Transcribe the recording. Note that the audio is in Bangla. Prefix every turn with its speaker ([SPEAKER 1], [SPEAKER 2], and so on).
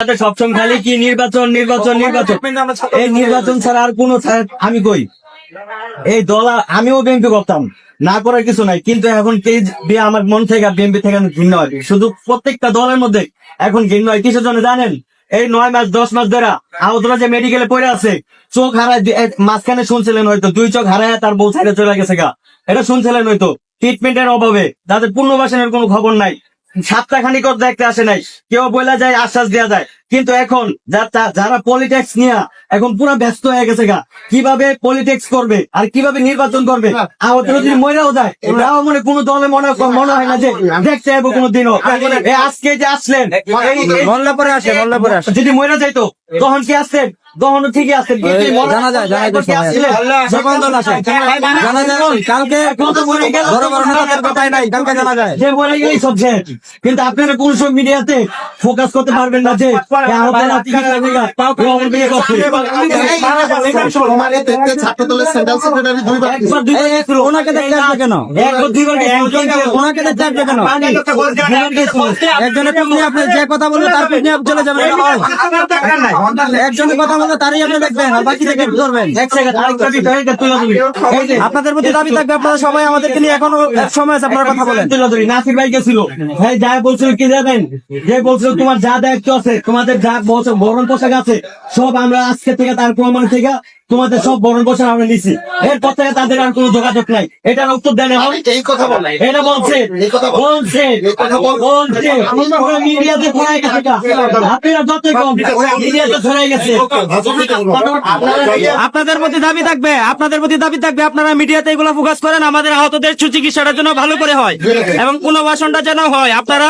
[SPEAKER 1] সবসময় খালি কি নির্বাচন নির্বাচন নির্বাচন? এই নির্বাচন ছাড়া আর কোনো আমি কই? এই দল আমিও বিএনপি করতাম। না করার কিছু নাই। কিন্তু এখন আমার মন থেকে বিএনপি থেকে ঘৃণা হয় শুধু প্রত্যেকটা দলের মধ্যে এখন ঘৃণা হয় কিসের জন্য জানেন? এই নয় মাস দশ মাস ধরে আহতরা যে মেডিকেলে পড়ে আছে চোখ হারায় মাঝখানে শুনছিলেন হয়তো দুই চোখ হারায় তার বউ ছেড়ে চলে গেছে গা। এটা শুনছিলেন হয়তো। ট্রিটমেন্টের অভাবে। তাদের পুনর্বাসনের কোনো খবর নাই। সাতটা খানি কর দেখতে আসে নাই। কেউ বলে যায় আশ্বাস দেওয়া যায়। কিন্তু এখন যারা পলিটিক্স নিয়ে এখন পুরো ব্যস্ত হয়ে গেছে গা। কীভাবে পলিটিক্স করবে আর কীভাবে নির্বাচন করবে? আহত যদি মরেও যায় তাও মনে কোনো দলে মনে মনে হয় না যে দেখতে যাব কোনো দিনও আজকে যে আসলেন এই- এই-
[SPEAKER 2] পরে আসে মল্লা পরে আসে
[SPEAKER 1] যদি মরে যাইতো তখন কি আসতেন ঠিকই
[SPEAKER 2] জানা যায় জানা যায় কালকে। বড় বড় নেতাদের কথাই নাই কালকে জানা যায়।
[SPEAKER 1] যে সব কিন্তু আপনারা কোন সব মিডিয়াতে ফোকাস করতে পারবেন না যে
[SPEAKER 2] ওনাকে দেখতে কেন। ওনাকে দেখতে কেন। একজনের পিছনে আপনি যে কথা বলবে তার পিছনে চলে যাবেন। একজনের কথা তারই আপনি দেখবেন আর বাকি দেখে ধরবেন। আপনাদের প্রতি দাবি থাকবে আপনারা সবাই আমাদেরকে নিয়ে এখনও এক সময় আছে আপনারা কথা বলেন।
[SPEAKER 1] নাসির ভাই গেছিল। ভাই যা বলছিল কি জানেন? যে বলছিল তোমার যা দায়িত্ব আছে তোমাদের যা বস- বরণ পোশাক আছে সব আমরা আজকে থেকে তার প্রমাণ থেকে তোমাদের সব বরণ পোশাক আমরা নিছি। এরপর থেকে তাদের আর কোনো যোগাযোগ নাই। এটার উত্তর দেন এখন।
[SPEAKER 3] এই কথা বলে
[SPEAKER 1] এটা বলছে
[SPEAKER 3] এই কথা বল-
[SPEAKER 1] বলছে
[SPEAKER 3] এই কথা বল-
[SPEAKER 1] বলছে। মিডিয়াতে ছড়াই গেছে আপনারা যতই কম মিডিয়াতে ছড়াই গেছে।
[SPEAKER 2] আপনাদের প্রতি দাবি থাকবে আপনাদের প্রতি দাবি থাকবে আপনারা মিডিয়াতে এগুলো ফোকাস করেন আমাদের আহতদের সুচিকিৎসাটার জন্য ভালো করে হয়। এবং পুনর্বাসনটা যেন হয় আপনারা